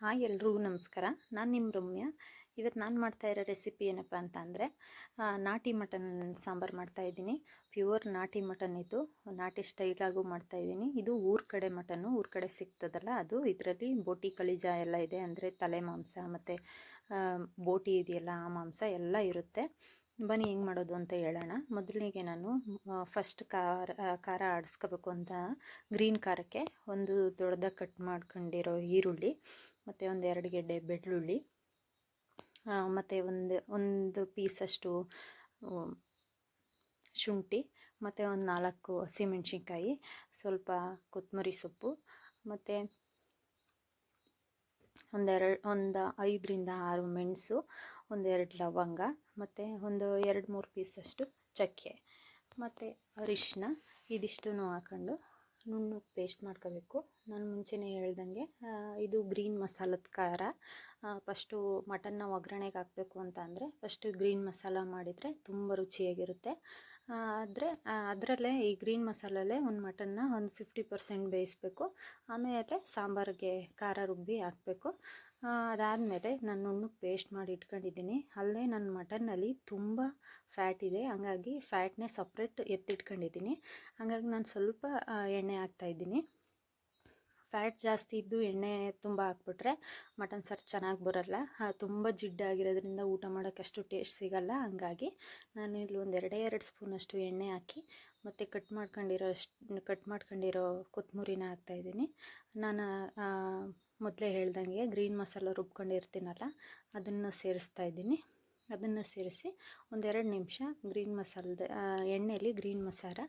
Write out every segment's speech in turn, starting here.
Hi ಎಲ್ರಿಗೂ ನಮಸ್ಕಾರ. ನಾನು ನಿಮ್ಮ ರಮ್ಯ. ಇವತ್ತು ನಾನು ಮಾಡ್ತಾ ಇರೋ ರೆಸಿಪಿ ಏನಪ್ಪ ಅಂತ ಅಂದರೆ ನಾಟಿ ಮಟನ್ ಸಾಂಬಾರು ಮಾಡ್ತಾಯಿದ್ದೀನಿ ಪ್ಯೂರ್ ನಾಟಿ ಮಟನ್ ಇದು. ನಾಟಿ ಸ್ಟೈಲಾಗೂ ಮಾಡ್ತಾಯಿದ್ದೀನಿ ಇದು ಊರ ಕಡೆ ಮಟನು, ಊರ ಕಡೆ ಸಿಗ್ತದಲ್ಲ, ಅದು ಇದರಲ್ಲಿ ಬೋಟಿ ಕಲಿಜ ಎಲ್ಲ ಇದೆ. ಅಂದರೆ ತಲೆ ಮಾಂಸ ಮತ್ತು ಬೋಟಿ ಇದೆಯಲ್ಲ, ಆ ಮಾಂಸ ಎಲ್ಲ ಇರುತ್ತೆ. ಬನ್ನಿ ಹೆಂಗೆ ಮಾಡೋದು ಅಂತ ಹೇಳೋಣ. ಮೊದಲಿಗೆ ನಾನು ಫಸ್ಟ್ ಖಾರ ಖಾರ ಆಡಿಸ್ಕೋಬೇಕು ಅಂತ ಗ್ರೀನ್ ಖಾರಕ್ಕೆ. ಒಂದು ದೊಡ್ಡದಾಗಿ ಕಟ್ ಮಾಡ್ಕೊಂಡಿರೋ ಈರುಳ್ಳಿ. ಮತ್ತು ಒಂದು ಎರಡು ಗೆಡ್ಡೆ ಬೆಳ್ಳುಳ್ಳಿ ಮತ್ತು ಒಂದು ಒಂದು ಪೀಸಷ್ಟು ಶುಂಠಿ, ಮತ್ತು ಒಂದು ನಾಲ್ಕು ಹಸಿಮೆಣ್ಸಿನ್ಕಾಯಿ, ಸ್ವಲ್ಪ ಕೊತ್ತಂಬರಿ ಸೊಪ್ಪು, ಮತ್ತು ಒಂದೆರಡು ಒಂದು ಐದರಿಂದ ಆರು ಮೆಣಸು ಒಂದೆರಡು ಲವಂಗ, ಮತ್ತು ಒಂದು ಎರಡು ಮೂರು ಪೀಸಷ್ಟು ಚಕ್ಕೆ, ಮತ್ತು ಅರಿಶಿನ ಇದಿಷ್ಟು ಹಾಕೊಂಡು ನುಣ್ಣಗೆ ಪೇಸ್ಟ್ ಮಾಡ್ಕೋಬೇಕು. ನಾನು ಮುಂಚೆನೇ ಹೇಳ್ದಂಗೆ ಇದು ಗ್ರೀನ್ ಮಸಾಲದ ಖಾರ. ಫಸ್ಟು ಮಟನ್ನ ಒಗ್ಗರಣೆಗೆ ಹಾಕಬೇಕು ಅಂತ ಅಂದರೆ ಫಸ್ಟು ಗ್ರೀನ್ ಮಸಾಲ ಮಾಡಿದರೆ ತುಂಬ ರುಚಿಯಾಗಿರುತ್ತೆ. ಆದರೆ ಅದರಲ್ಲೇ ಈ ಗ್ರೀನ್ ಮಸಾಲಲ್ಲೇ ಒಂದು ಮಟನ್ನ ಒಂದು ಫಿಫ್ಟಿ ಪರ್ಸೆಂಟ್ ಬೇಯಿಸ್ಬೇಕು. ಆಮೇಲೆ ಸಾಂಬಾರಿಗೆ ಖಾರ ರುಬ್ಬಿ ಹಾಕಬೇಕು. ಅದಾದಮೇಲೆ ನಾನು ನುಣ್ಣಗೆ ಪೇಸ್ಟ್ ಮಾಡಿ ಇಟ್ಕೊಂಡಿದ್ದೀನಿ. ಅಲ್ಲೇ ನನ್ನ ಮಟನ್ನಲ್ಲಿ ತುಂಬ ಫ್ಯಾಟ್ ಇದೆ. ಹಂಗಾಗಿ ಫ್ಯಾಟ್ನೇ ಸಪ್ರೇಟ್ ಎತ್ತಿಟ್ಕೊಂಡಿದ್ದೀನಿ. ಹಂಗಾಗಿ ನಾನು ಸ್ವಲ್ಪ ಎಣ್ಣೆ ಹಾಕ್ತಾಯಿದ್ದೀನಿ ಫ್ಯಾಟ್ ಜಾಸ್ತಿ ಇದ್ದು ಎಣ್ಣೆ ತುಂಬ ಹಾಕ್ಬಿಟ್ರೆ ಮಟನ್ ಸಾರು ಚೆನ್ನಾಗಿ ಬರೋಲ್ಲ. ತುಂಬ ಜಿಡ್ಡಾಗಿರೋದ್ರಿಂದ ಊಟ ಮಾಡೋಕ್ಕೆ ಅಷ್ಟು ಟೇಸ್ಟ್ ಸಿಗಲ್ಲ. ಹಂಗಾಗಿ ನಾನು ಇಲ್ಲಿ ಒಂದು ಎರಡೇ ಎರಡು ಸ್ಪೂನಷ್ಟು ಎಣ್ಣೆ ಹಾಕಿ ಮತ್ತು ಕಟ್ ಮಾಡ್ಕೊಂಡಿರೋ ಅಷ್ಟು ಕಟ್ ಮಾಡ್ಕೊಂಡಿರೋ ಕೊತ್ತಂಬರಿನ ಹಾಕ್ತಾಯಿದ್ದೀನಿ ನಾನು ಮೊದಲೇ ಹೇಳ್ದಂಗೆ ಗ್ರೀನ್ ಮಸಾಲ ರುಬ್ಕೊಂಡಿರ್ತೀನಲ್ಲ, ಅದನ್ನು ಸೇರಿಸ್ತಾ ಇದ್ದೀನಿ. ಅದನ್ನು ಸೇರಿಸಿ ಒಂದೆರಡು ನಿಮಿಷ ಗ್ರೀನ್ ಮಸಾಲದ ಎಣ್ಣೆಯಲ್ಲಿ ಗ್ರೀನ್ ಮಸಾಲ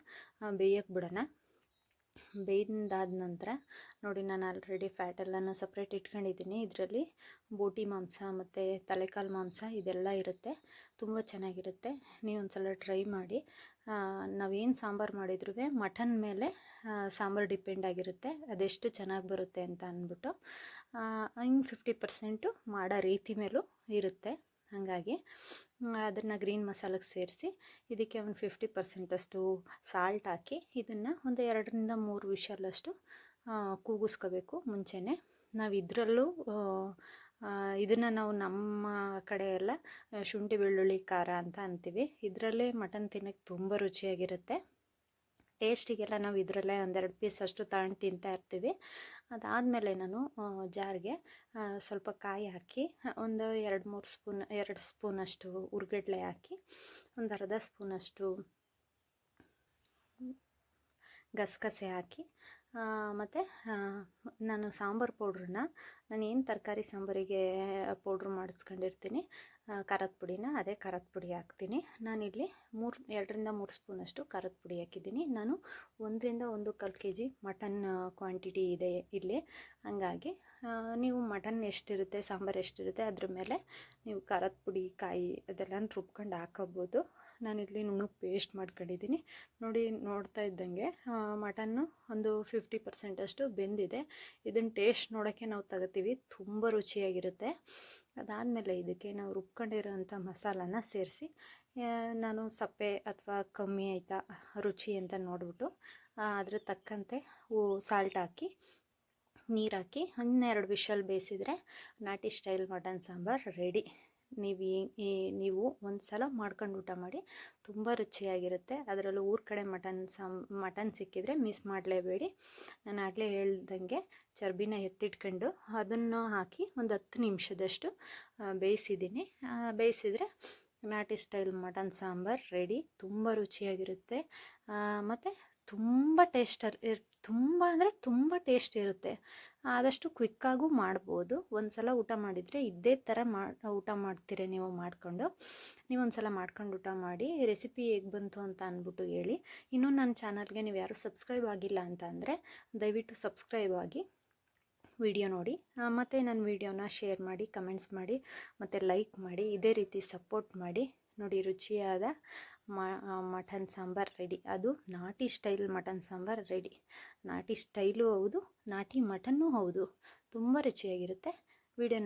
ಬೇಯಕ್ಕೆ ಬಿಡೋಣ. ಬೇಯ್ದಾದ ನಂತರ ನೋಡಿ ನಾನು ಆಲ್ರೆಡಿ ಫ್ಯಾಟೆಲ್ಲನ ಸಪ್ರೇಟ್ ಇಟ್ಕೊಂಡಿದ್ದೀನಿ. ಇದರಲ್ಲಿ ಬೋಟಿ ಮಾಂಸ ಮತ್ತು ತಲೆಕಾಲು ಮಾಂಸ ಇದೆಲ್ಲ ಇರುತ್ತೆ. ತುಂಬ ಚೆನ್ನಾಗಿರುತ್ತೆ. ನೀವು ಒಂದು ಸಲ ಟ್ರೈ ಮಾಡಿ ನಾವೇನು ಸಾಂಬಾರು ಮಾಡಿದ್ರೂ ಮಟನ್ ಮೇಲೆ ಸಾಂಬಾರು ಡಿಪೆಂಡ್ ಆಗಿರುತ್ತೆ. ಅದೆಷ್ಟು ಚೆನ್ನಾಗಿ ಬರುತ್ತೆ ಅಂತ ಅಂದ್ಬಿಟ್ಟು ಹಿಂಗೆ ಫಿಫ್ಟಿ ಪರ್ಸೆಂಟು ಮಾಡೋ ರೀತಿ ಮೇಲೂ ಇರುತ್ತೆ. ಹಾಗಾಗಿ ಅದನ್ನು ಗ್ರೀನ್ ಮಸಾಲಕ್ಕೆ ಸೇರಿಸಿ, ಇದಕ್ಕೆ ಒಂದು ಫಿಫ್ಟಿ ಪರ್ಸೆಂಟಷ್ಟು ಸಾಲ್ಟ್ ಹಾಕಿ, ಇದನ್ನು ಒಂದು ಎರಡರಿಂದ ಮೂರು ವಿಷಲ್ಲಷ್ಟು ಕೂಗಿಸ್ಕೋಬೇಕು ಮುಂಚೆನೇ. ನಾವು ಇದರಲ್ಲೂ ಇದನ್ನು ನಾವು ನಮ್ಮ ಕಡೆ ಎಲ್ಲ, ಶುಂಠಿ, ಬೆಳ್ಳುಳ್ಳಿ, ಖಾರ ಅಂತ ಅಂತೀವಿ. ಇದರಲ್ಲೇ ಮಟನ್ ತಿನ್ನೋಕ್ಕೆ ತುಂಬ ರುಚಿಯಾಗಿರುತ್ತೆ. ಟೇಸ್ಟಿಗೆಲ್ಲ ನಾವು ಇದರಲ್ಲೇ ಒಂದೆರಡು ಪೀಸ್ ಅಷ್ಟು ತಗೊಂಡು ತಿಂತಾ ಇರ್ತೀವಿ. ಅದಾದಮೇಲೆ ನಾನು ಜಾರಿಗೆ ಸ್ವಲ್ಪ ಕಾಯಿ ಹಾಕಿ ಒಂದು ಎರಡು ಮೂರು ಸ್ಪೂನ್, ಎರಡು ಸ್ಪೂನಷ್ಟು ಉರ್ಗಡ್ಲೆ ಹಾಕಿ, ಒಂದು ಅರ್ಧ ಸ್ಪೂನಷ್ಟು ಗಸಗಸೆ ಹಾಕಿ ಮತ್ತು ನಾನು ಸಾಂಬಾರು ಪೌಡ್ರನ್ನ ನಾನು ಏನು ತರಕಾರಿ ಸಾಂಬಾರಿಗೆ ಪೌಡ್ರ್ ಮಾಡಿಸ್ಕೊಂಡಿರ್ತೀನಿ ಖಾರದ ಪುಡಿನ ಅದೇ ಖಾರದ ಪುಡಿ ಹಾಕ್ತೀನಿ. ನಾನಿಲ್ಲಿ ಮೂರು, ಎರಡರಿಂದ ಮೂರು ಸ್ಪೂನಷ್ಟು ಖಾರದ ಪುಡಿ ಹಾಕಿದ್ದೀನಿ. ನಾನು ಒಂದರಿಂದ ಒಂದು ಕಾಲು ಕೆ ಜಿ ಮಟನ್ ಕ್ವಾಂಟಿಟಿ ಇದೆ ಇಲ್ಲಿ. ಹಾಗಾಗಿ ನೀವು ಮಟನ್ ಎಷ್ಟಿರುತ್ತೆ, ಸಾಂಬಾರು ಎಷ್ಟಿರುತ್ತೆ, ಅದ್ರ ಮೇಲೆ ನೀವು ಖಾರದ ಪುಡಿ, ಕಾಯಿ ಅದೆಲ್ಲ ರುಬ್ಕೊಂಡು ಹಾಕೋಬೋದು. ನಾನಿಲ್ಲಿ ನುಣ್ಣು ಪೇಸ್ಟ್ ಮಾಡ್ಕೊಂಡಿದ್ದೀನಿ. ನೋಡಿ, ನೋಡ್ತಾ ಇದ್ದಂಗೆ ಮಟನ್ನು ಒಂದು ಫಿಫ್ಟಿ ಪರ್ಸೆಂಟಷ್ಟು ಬೆಂದಿದೆ. ಇದನ್ನು ಟೇಸ್ಟ್ ನೋಡೋಕ್ಕೆ ನಾವು ತಗೋತೀವಿ. ತುಂಬ ರುಚಿಯಾಗಿರುತ್ತೆ. ಅದಾದಮೇಲೆ ಇದಕ್ಕೆ ನಾವು ರುಬ್ಕೊಂಡಿರೋಂಥ ಮಸಾಲಾನ ಸೇರಿಸಿ ನಾನು ಸಪ್ಪೆ ಅಥವಾ ಕಮ್ಮಿ ಆಯಿತಾ ರುಚಿ ಅಂತ ನೋಡಿಬಿಟ್ಟು ಅದ್ರ ತಕ್ಕಂತೆ ಸಾಲ್ಟ್ ಹಾಕಿ, ನೀರು ಹಾಕಿ ಹನ್ನೆರಡು ವಿಷಲ್ ಬೇಯಿಸಿದರೆ ನಾಟಿ ಸ್ಟೈಲ್ ಮಟನ್ ಸಾಂಬಾರು ರೆಡಿ ನೀವು ನೀವು ಒಂದು ಸಲ ಮಾಡ್ಕೊಂಡು ಊಟ ಮಾಡಿ ತುಂಬ ರುಚಿಯಾಗಿರುತ್ತೆ. ಅದರಲ್ಲೂ ಊರ ಕಡೆ ಮಟನ್ ಸಾಂ ಮಟನ್ ಸಿಕ್ಕಿದರೆ ಮಿಸ್ ಮಾಡಲೇಬೇಡಿ. ನಾನು ಆಗಲೇ ಹೇಳ್ದಂಗೆ ಚರ್ಬಿನ ಎತ್ತಿಟ್ಕೊಂಡು ಅದನ್ನು ಹಾಕಿ ಒಂದು ಹತ್ತು ನಿಮಿಷದಷ್ಟು ಬೇಯಿಸಿದ್ದೀನಿ. ಬೇಯಿಸಿದರೆ ನಾಟಿ ಸ್ಟೈಲ್ ಮಟನ್ ಸಾಂಬಾರು ರೆಡಿ. ತುಂಬ ರುಚಿಯಾಗಿರುತ್ತೆ. ಮತ್ತು ತುಂಬ ಟೇಸ್ಟರ್ ಇರ್, ತುಂಬ ಅಂದರೆ ತುಂಬ ಟೇಸ್ಟ್ ಇರುತ್ತೆ. ಆದಷ್ಟು ಕ್ವಿಕ್ಕಾಗೂ ಮಾಡ್ಬೋದು. ಒಂದು ಸಲ ಊಟ ಮಾಡಿದರೆ ಇದೇ ಥರ ಮಾ, ಊಟ ಮಾಡ್ತೀರಿ ನೀವು ಮಾಡಿಕೊಂಡು. ನೀವು ಒಂದು ಸಲ ಮಾಡ್ಕೊಂಡು ಊಟ ಮಾಡಿ ರೆಸಿಪಿ ಹೇಗೆ ಬಂತು ಅಂತ ಅಂದ್ಬಿಟ್ಟು ಹೇಳಿ. ಇನ್ನೂ ನನ್ನ ಚಾನಲ್ಗೆ ನೀವು ಯಾರು ಸಬ್ಸ್ಕ್ರೈಬ್ ಆಗಿಲ್ಲ ಅಂತ ಅಂದರೆ ದಯವಿಟ್ಟು ಸಬ್ಸ್ಕ್ರೈಬ್ ಆಗಿ ವಿಡಿಯೋ ನೋಡಿ. ಮತ್ತು ನನ್ನ ವಿಡಿಯೋನ ಶೇರ್ ಮಾಡಿ ಕಮೆಂಟ್ಸ್ ಮಾಡಿ, ಮತ್ತು ಲೈಕ್ ಮಾಡಿ, ಇದೇ ರೀತಿ ಸಪೋರ್ಟ್ ಮಾಡಿ. ನೋಡಿ ರುಚಿಯಾದ ಮಟನ್ ಸಾಂಬಾರು ರೆಡಿ. ಅದು ನಾಟಿ ಸ್ಟೈಲ್ ಮಟನ್ ಸಾಂಬಾರು ರೆಡಿ. ನಾಟಿ ಸ್ಟೈಲು ಹೌದು, ನಾಟಿ ಮಟನ್ನೂ ಹೌದು. ತುಂಬ ರುಚಿಯಾಗಿರುತ್ತೆ. ವಿಡಿಯೋ